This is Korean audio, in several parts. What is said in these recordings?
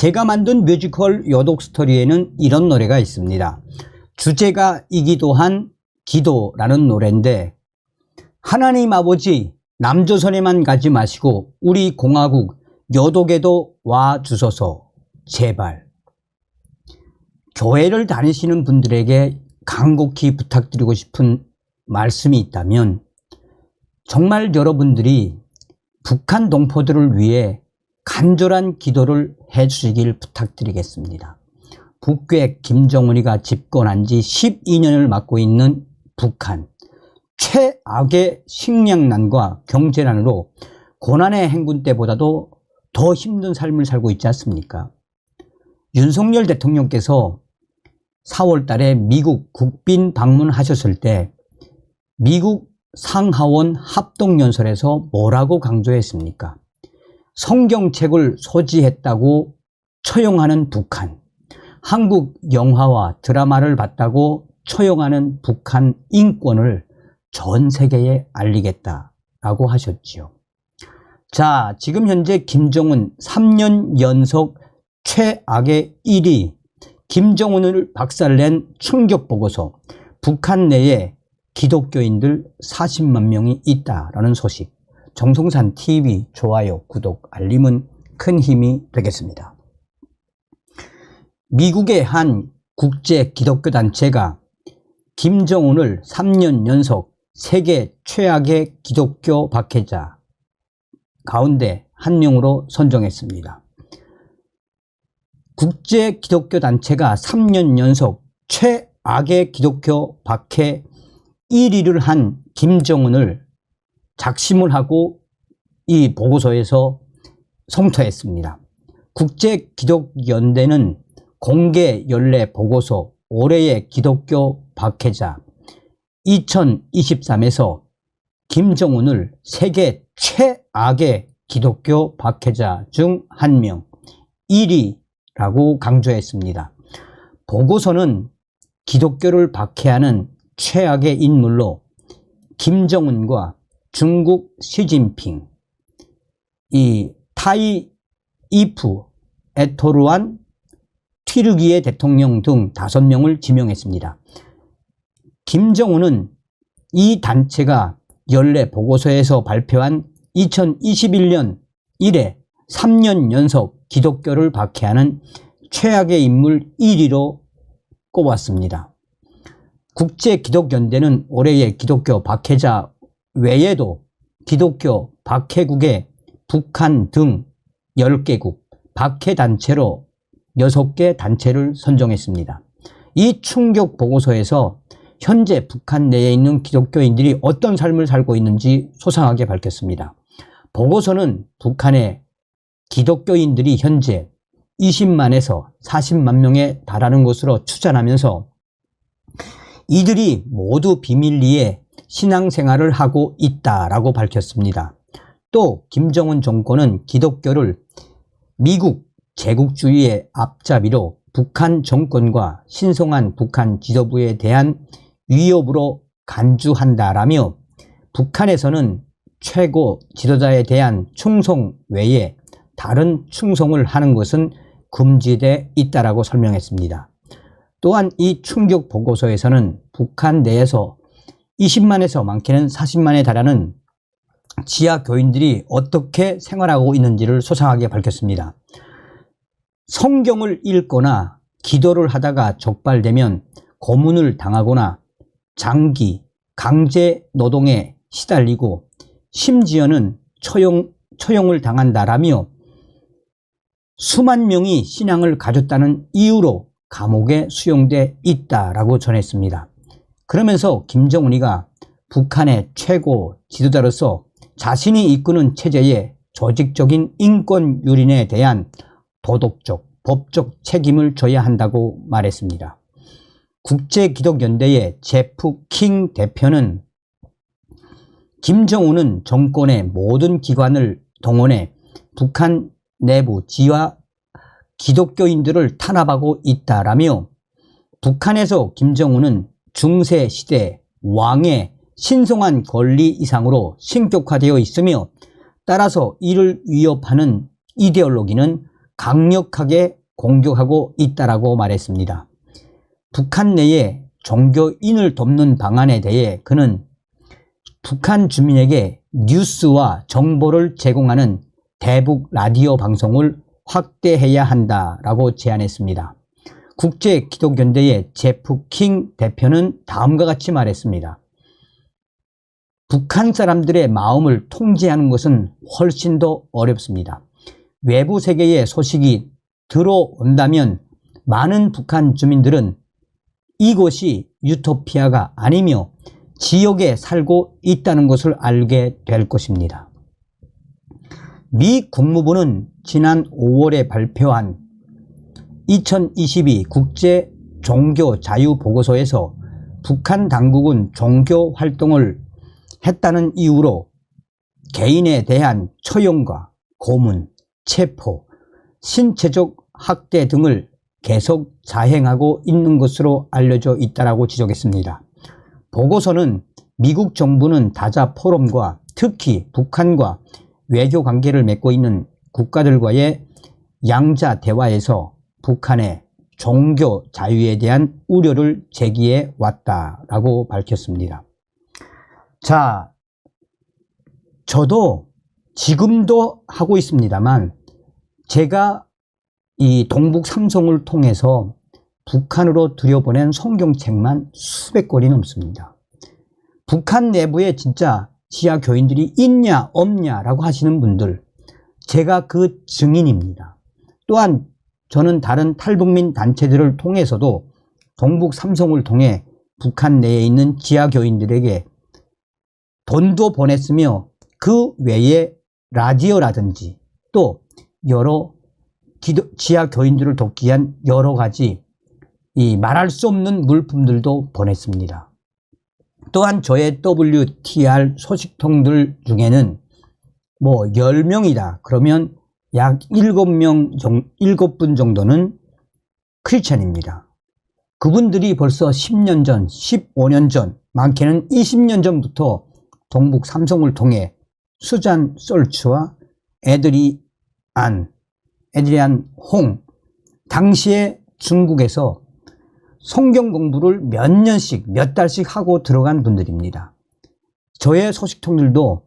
제가 만든 뮤지컬 요독 스토리에는 이런 노래가 있습니다. 주제가 이기도 한 기도라는 노래인데 하나님 아버지 남조선에만 가지 마시고 우리 공화국 여독에도 와 주소서 제발 교회를 다니시는 분들에게 간곡히 부탁드리고 싶은 말씀이 있다면 정말 여러분들이 북한 동포들을 위해 간절한 기도를 해주시길 부탁드리겠습니다. 북괴 김정은이가 집권한 지 12년을 맡고 있는 북한 최악의 식량난과 경제난으로 고난의 행군 때보다도 더 힘든 삶을 살고 있지 않습니까? 윤석열 대통령께서 4월 달에 미국 국빈 방문하셨을 때 미국 상하원 합동연설에서 뭐라고 강조했습니까? 성경책을 소지했다고 처용하는 북한, 한국 영화와 드라마를 봤다고 처용하는 북한 인권을 전 세계에 알리겠다라고 하셨지요. 자, 지금 현재 김정은 3년 연속 최악의 1위 김정은을 박살낸 충격 보고서 북한 내에 기독교인들 40만 명이 있다라는 소식. 정성산 TV 좋아요, 구독, 알림은 큰 힘이 되겠습니다. 미국의 한 국제 기독교 단체가 김정은을 3년 연속 세계 최악의 기독교 박해자 가운데 한 명으로 선정했습니다. 국제 기독교 단체가 3년 연속 최악의 기독교 박해 1위를 한 김정은을 작심을 하고 이 보고서에서 성토했습니다. 국제기독연대는 공개 연례 보고서 올해의 기독교 박해자 2023에서 김정은을 세계 최악의 기독교 박해자 중 한 명 1위라고 강조했습니다. 보고서는 기독교를 박해하는 최악의 인물로 김정은과 중국 시진핑, 이 타이 이프, 에토르완, 튀르기예 대통령 등 다섯 명을 지명했습니다. 김정은은 이 단체가 연례 보고서에서 발표한 2021년 이래 3년 연속 기독교를 박해하는 최악의 인물 1위로 꼽았습니다. 국제기독연대는 올해의 기독교 박해자 외에도 기독교 박해국의 북한 등 10개국 박해단체로 6개 단체를 선정했습니다. 이 충격 보고서에서 현재 북한 내에 있는 기독교인들이 어떤 삶을 살고 있는지 소상하게 밝혔습니다. 보고서는 북한의 기독교인들이 현재 20만에서 40만 명에 달하는 것으로 추산하면서 이들이 모두 비밀리에 신앙생활을 하고 있다라고 밝혔습니다. 또 김정은 정권은 기독교를 미국 제국주의의 앞잡이로 북한 정권과 신성한 북한 지도부에 대한 위협으로 간주한다라며 북한에서는 최고 지도자에 대한 충성 외에 다른 충성을 하는 것은 금지돼 있다라고 설명했습니다. 또한 이 충격 보고서에서는 북한 내에서 20만에서 많게는 40만에 달하는 지하 교인들이 어떻게 생활하고 있는지를 소상하게 밝혔습니다. 성경을 읽거나 기도를 하다가 적발되면 고문을 당하거나 장기, 강제 노동에 시달리고 심지어는 처형, 처형을 당한다라며 수만 명이 신앙을 가졌다는 이유로 감옥에 수용돼 있다라고 전했습니다. 그러면서 김정은이가 북한의 최고 지도자로서 자신이 이끄는 체제의 조직적인 인권 유린에 대한 도덕적, 법적 책임을 져야 한다고 말했습니다. 국제기독연대의 제프 킹 대표는 김정은은 정권의 모든 기관을 동원해 북한 내부 지와 기독교인들을 탄압하고 있다라며 북한에서 김정은은 중세 시대 왕의 신성한 권리 이상으로 신격화되어 있으며 따라서 이를 위협하는 이데올로기는 강력하게 공격하고 있다라고 말했습니다. 북한 내에 종교인을 돕는 방안에 대해 그는 북한 주민에게 뉴스와 정보를 제공하는 대북 라디오 방송을 확대해야 한다라고 제안했습니다. 국제 기독연대의 제프 킹 대표는 다음과 같이 말했습니다. 북한 사람들의 마음을 통제하는 것은 훨씬 더 어렵습니다. 외부 세계의 소식이 들어온다면 많은 북한 주민들은 이곳이 유토피아가 아니며 지역에 살고 있다는 것을 알게 될 것입니다. 미 국무부는 지난 5월에 발표한 2022 국제 종교 자유 보고서에서 북한 당국은 종교 활동을 했다는 이유로 개인에 대한 처형과 고문, 체포, 신체적 학대 등을 계속 자행하고 있는 것으로 알려져 있다고 지적했습니다. 보고서는 미국 정부는 다자 포럼과 특히 북한과 외교 관계를 맺고 있는 국가들과의 양자 대화에서 북한의 종교 자유에 대한 우려를 제기해 왔다라고 밝혔습니다. 자, 저도 지금도 하고 있습니다만 제가 이 동북 삼성을 통해서 북한으로 들여보낸 성경책만 수백 권이 넘습니다. 북한 내부에 진짜 지하 교인들이 있냐 없냐라고 하시는 분들 제가 그 증인입니다. 또한 저는 다른 탈북민 단체들을 통해서도 동북 삼성을 통해 북한 내에 있는 지하 교인들에게 돈도 보냈으며 그 외에 라디오라든지 또 여러 기도, 지하 교인들을 돕기 위한 여러 가지 이 말할 수 없는 물품들도 보냈습니다. 또한 저의 WTR 소식통들 중에는 뭐 10명이다. 그러면 약 7명, 7분 정도는 크리스찬입니다. 그분들이 벌써 10년 전, 15년 전, 많게는 20년 전부터 동북 삼성을 통해 수잔 솔츠와 애들이 안, 에드리안 홍, 당시에 중국에서 성경 공부를 몇 년씩, 몇 달씩 하고 들어간 분들입니다. 저의 소식통들도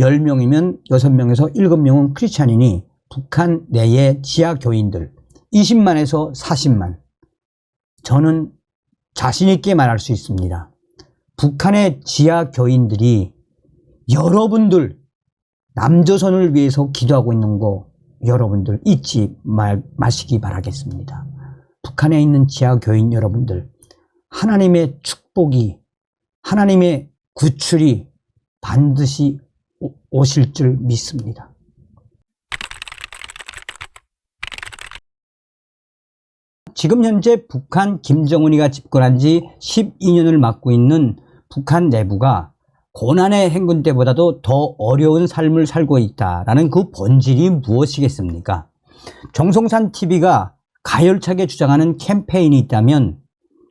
10명이면 6명에서 7명은 크리스찬이니 북한 내의 지하 교인들 20만에서 40만. 저는 자신 있게 말할 수 있습니다. 북한의 지하 교인들이 여러분들 남조선을 위해서 기도하고 있는 거 여러분들 잊지 말, 마시기 바라겠습니다. 북한에 있는 지하 교인 여러분들 하나님의 축복이 하나님의 구출이 반드시 오- 오실 줄 믿습니다. 지금 현재 북한 김정은이가 집권한 지 12년을 맡고 있는 북한 내부가 고난의 행군 때보다도 더 어려운 삶을 살고 있다라는 그 본질이 무엇이겠습니까? 정성산 TV가 가열차게 주장하는 캠페인이 있다면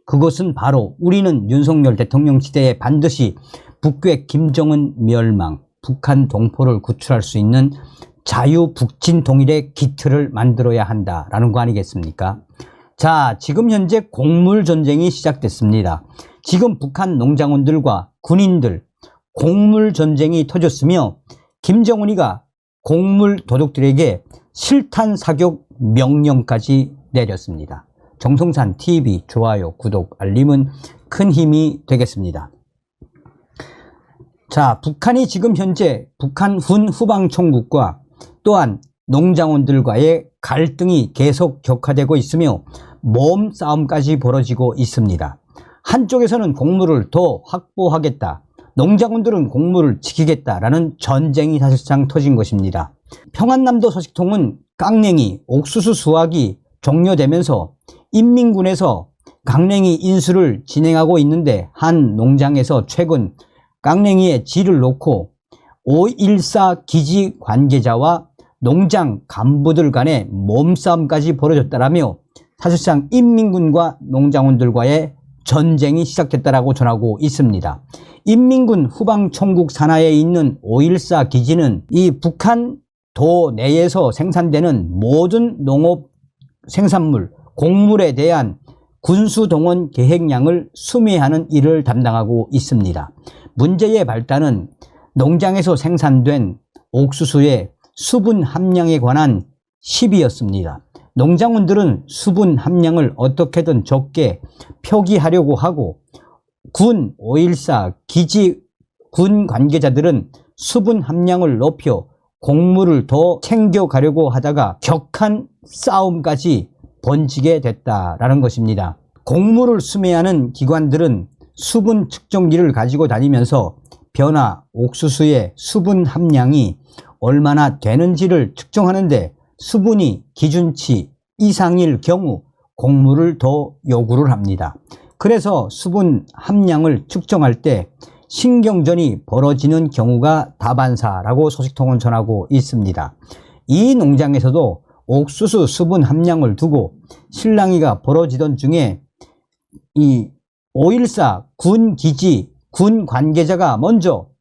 그것은 바로 우리는 윤석열 대통령 시대에 반드시 북괴 김정은 멸망, 북한 동포를 구출할 수 있는 자유 북진 통일의 기틀을 만들어야 한다라는 거 아니겠습니까? 자, 지금 현재 곡물 전쟁이 시작됐습니다. 지금 북한 농장원들과 군인들 곡물 전쟁이 터졌으며 김정은이가 곡물 도둑들에게 실탄 사격 명령까지 내렸습니다. 정성산 TV 좋아요, 구독, 알림은 큰 힘이 되겠습니다. 자, 북한이 지금 현재 북한 훈 후방 총국과 또한 농장원들과의 갈등이 계속 격화되고 있으며 몸싸움까지 벌어지고 있습니다. 한쪽에서는 곡물을 더 확보하겠다. 농장원들은 곡물을 지키겠다라는 전쟁이 사실상 터진 것입니다. 평안남도 소식통은 깡냉이, 옥수수 수확이 종료되면서 인민군에서 깡냉이 인수를 진행하고 있는데 한 농장에서 최근 깡냉이에 질을 놓고 514 기지 관계자와 농장 간부들 간의 몸싸움까지 벌어졌다라며 사실상 인민군과 농장원들과의 전쟁이 시작됐다라고 전하고 있습니다. 인민군 후방총국 산하에 있는 514 기지는 이 북한 도 내에서 생산되는 모든 농업 생산물, 곡물에 대한 군수 동원 계획량을 수매하는 일을 담당하고 있습니다. 문제의 발단은 농장에서 생산된 옥수수의 수분 함량에 관한 시비였습니다. 농장원들은 수분 함량을 어떻게든 적게 표기하려고 하고 군 514 기지 군 관계자들은 수분 함량을 높여 곡물을 더 챙겨가려고 하다가 격한 싸움까지 번지게 됐다라는 것입니다. 곡물을 수매하는 기관들은 수분 측정기를 가지고 다니면서 변화 옥수수의 수분 함량이 얼마나 되는지를 측정하는데 수분이 기준치 이상일 경우 곡물을 더 요구를 합니다. 그래서 수분 함량을 측정할 때 신경전이 벌어지는 경우가 다반사라고 소식통은 전하고 있습니다. 이 농장에서도 옥수수 수분 함량을 두고 실랑이가 벌어지던 중에 이514 군 기지 군 관계자가 먼저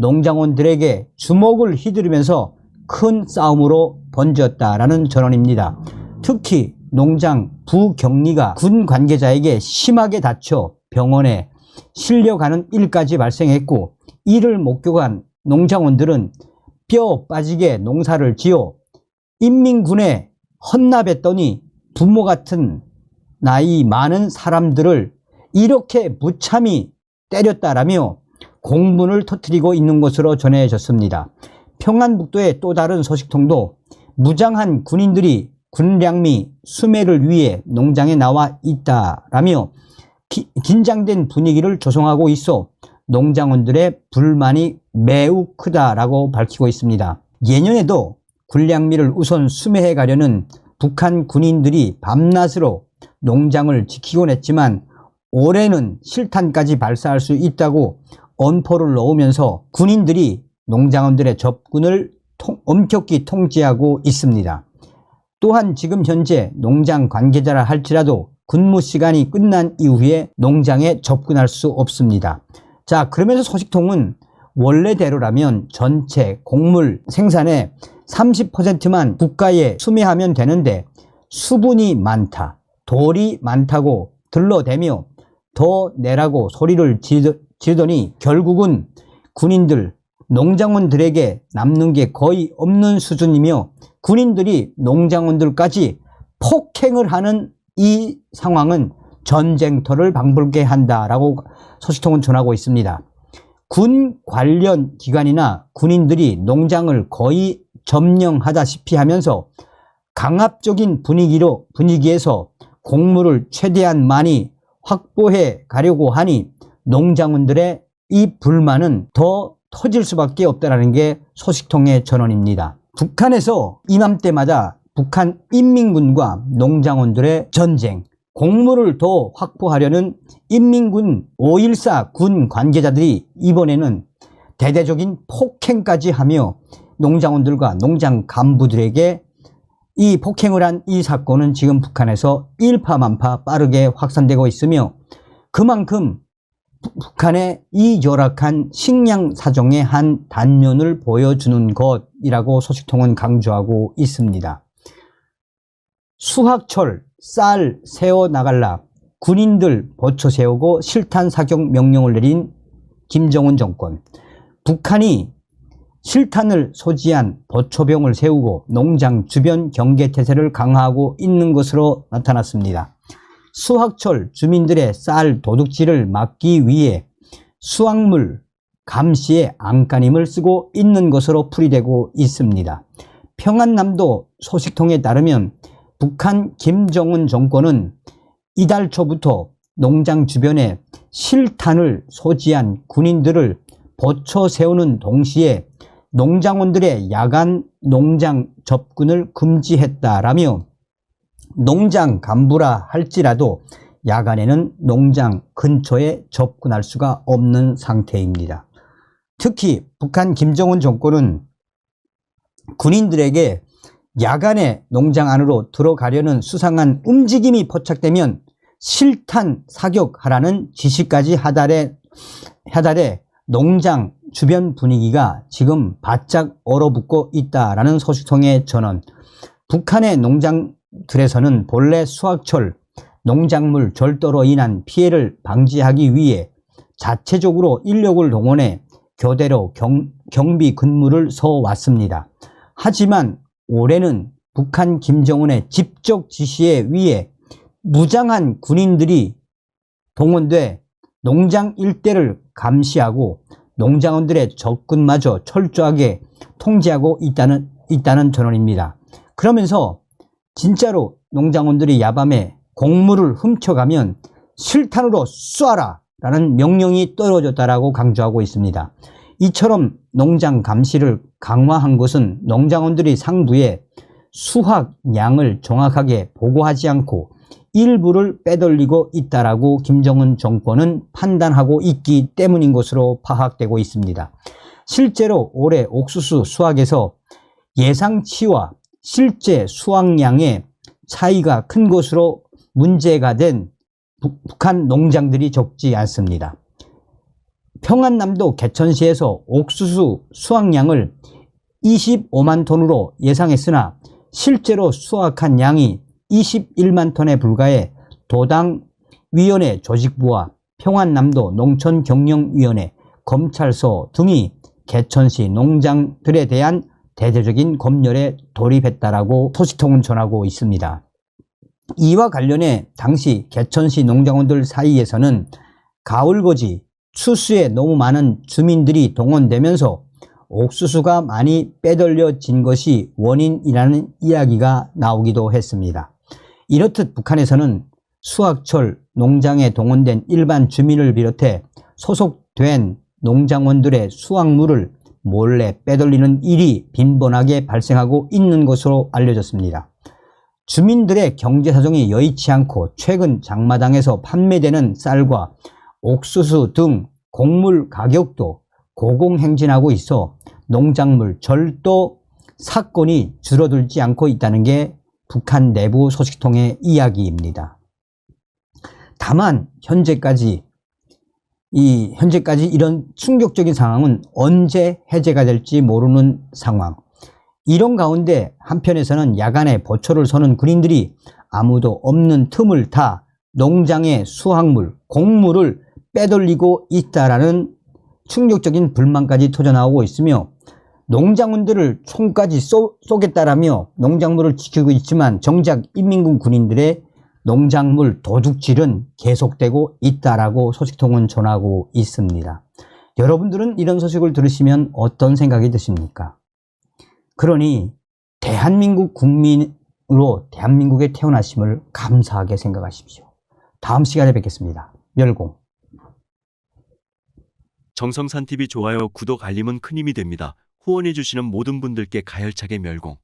농장원들에게 주먹을 휘두르면서 큰 싸움으로 번졌다라는 전언입니다. 특히 농장 부격리가 군 관계자에게 심하게 다쳐 병원에 실려가는 일까지 발생했고 이를 목격한 농장원들은 뼈 빠지게 농사를 지어 인민군에 헌납했더니 부모 같은 나이 많은 사람들을 이렇게 무참히 때렸다라며 공분을 터뜨리고 있는 것으로 전해졌습니다. 평안북도의 또 다른 소식통도 무장한 군인들이 군량미 수매를 위해 농장에 나와 있다라며 기, 긴장된 분위기를 조성하고 있어 농장원들의 불만이 매우 크다라고 밝히고 있습니다. 예년에도 군량미를 우선 수매해 가려는 북한 군인들이 밤낮으로 농장을 지키곤 했지만 올해는 실탄까지 발사할 수 있다고 언포를 놓으면서 군인들이 농장원들의 접근을 통, 엄격히 통제하고 있습니다. 또한 지금 현재 농장 관계자라 할지라도 근무 시간이 끝난 이후에 농장에 접근할 수 없습니다. 자, 그러면서 소식통은 원래대로라면 전체 곡물 생산의 30%만 국가에 수매하면 되는데 수분이 많다, 돌이 많다고 들러대며 더 내라고 소리를 지르더니 결국은 군인들, 농장원들에게 남는 게 거의 없는 수준이며 군인들이 농장원들까지 폭행을 하는 이 상황은 전쟁터를 방불게 한다라고 소식통은 전하고 있습니다. 군 관련 기관이나 군인들이 농장을 거의 점령하다시피 하면서 강압적인 분위기로 분위기에서 곡물을 최대한 많이 확보해 가려고 하니 농장원들의 이 불만은 더 터질 수밖에 없다는 게 소식통의 전언입니다. 북한에서 이맘때마다 북한 인민군과 농장원들의 전쟁, 곡물을 더 확보하려는 인민군 5.14 군 관계자들이 이번에는 대대적인 폭행까지 하며 농장원들과 농장 간부들에게 이 폭행을 한 이 사건은 지금 북한에서 일파만파 빠르게 확산되고 있으며 그만큼 북한의 이 열악한 식량 사정의 한 단면을 보여주는 것이라고 소식통은 강조하고 있습니다. 수학철, 쌀 세워 나갈라 군인들 버쳐 세우고 실탄 사격 명령을 내린 김정은 정권. 북한이 실탄을 소지한 버초병을 세우고 농장 주변 경계 태세를 강화하고 있는 것으로 나타났습니다. 수확철 주민들의 쌀 도둑질을 막기 위해 수확물 감시에 안간힘을 쓰고 있는 것으로 풀이되고 있습니다. 평안남도 소식통에 따르면 북한 김정은 정권은 이달 초부터 농장 주변에 실탄을 소지한 군인들을 버쳐 세우는 동시에 농장원들의 야간 농장 접근을 금지했다라며 농장 간부라 할지라도 야간에는 농장 근처에 접근할 수가 없는 상태입니다. 특히 북한 김정은 정권은 군인들에게 야간에 농장 안으로 들어가려는 수상한 움직임이 포착되면 실탄 사격하라는 지시까지 하달에, 하달에 농장 주변 분위기가 지금 바짝 얼어붙고 있다라는 소식통의 전원. 북한의 농장 들에서는 본래 수확철 농작물 절도로 인한 피해를 방지하기 위해 자체적으로 인력을 동원해 교대로 경, 경비 근무를 서왔습니다. 하지만 올해는 북한 김정은의 직접 지시에 의해 무장한 군인들이 동원돼 농장 일대를 감시하고 농장원들의 접근마저 철저하게 통제하고 있다는, 있다는 전원입니다. 그러면서 진짜로 농장원들이 야밤에 곡물을 훔쳐가면 실탄으로 쏴라 라는 명령이 떨어졌다라고 강조하고 있습니다. 이처럼 농장 감시를 강화한 것은 농장원들이 상부에 수확량을 정확하게 보고하지 않고 일부를 빼돌리고 있다라고 김정은 정권은 판단하고 있기 때문인 것으로 파악되고 있습니다. 실제로 올해 옥수수 수확에서 예상치와 실제 수확량의 차이가 큰 것으로 문제가 된 북- 북한 농장들이 적지 않습니다. 평안남도 개천시에서 옥수수 수확량을 25만 톤으로 예상했으나 실제로 수확한 양이 21만 톤에 불과해 도당 위원회 조직부와 평안남도 농촌경영위원회, 검찰서 등이 개천시 농장들에 대한 대대적인 검열에 돌입했다라고 소식통은 전하고 있습니다. 이와 관련해 당시 개천시 농장원들 사이에서는 가을거지 추수에 너무 많은 주민들이 동원되면서 옥수수가 많이 빼돌려진 것이 원인이라는 이야기가 나오기도 했습니다. 이렇듯 북한에서는 수확철 농장에 동원된 일반 주민을 비롯해 소속된 농장원들의 수확물을 몰래 빼돌리는 일이 빈번하게 발생하고 있는 것으로 알려졌습니다. 주민들의 경제 사정이 여의치 않고 최근 장마당에서 판매되는 쌀과 옥수수 등 곡물 가격도 고공행진하고 있어 농작물 절도 사건이 줄어들지 않고 있다는 게 북한 내부 소식통의 이야기입니다. 다만 현재까지 이 현재까지 이런 충격적인 상황은 언제 해제가 될지 모르는 상황. 이런 가운데 한편에서는 야간에 보초를 서는 군인들이 아무도 없는 틈을 타 농장의 수확물, 곡물을 빼돌리고 있다라는 충격적인 불만까지 터져나오고 있으며 농장원들을 총까지 쏘, 쏘겠다라며 농작물을 지키고 있지만 정작 인민군 군인들의 농작물 도둑질은 계속되고 있다라고 소식통은 전하고 있습니다. 여러분들은 이런 소식을 들으시면 어떤 생각이 드십니까? 그러니 대한민국 국민으로 대한민국에 태어나심을 감사하게 생각하십시오. 다음 시간에 뵙겠습니다. 멸공. 정성산 TV 좋아요, 구독, 알림은 큰 힘이 됩니다. 후원해 주시는 모든 분들께 가열차게 멸공.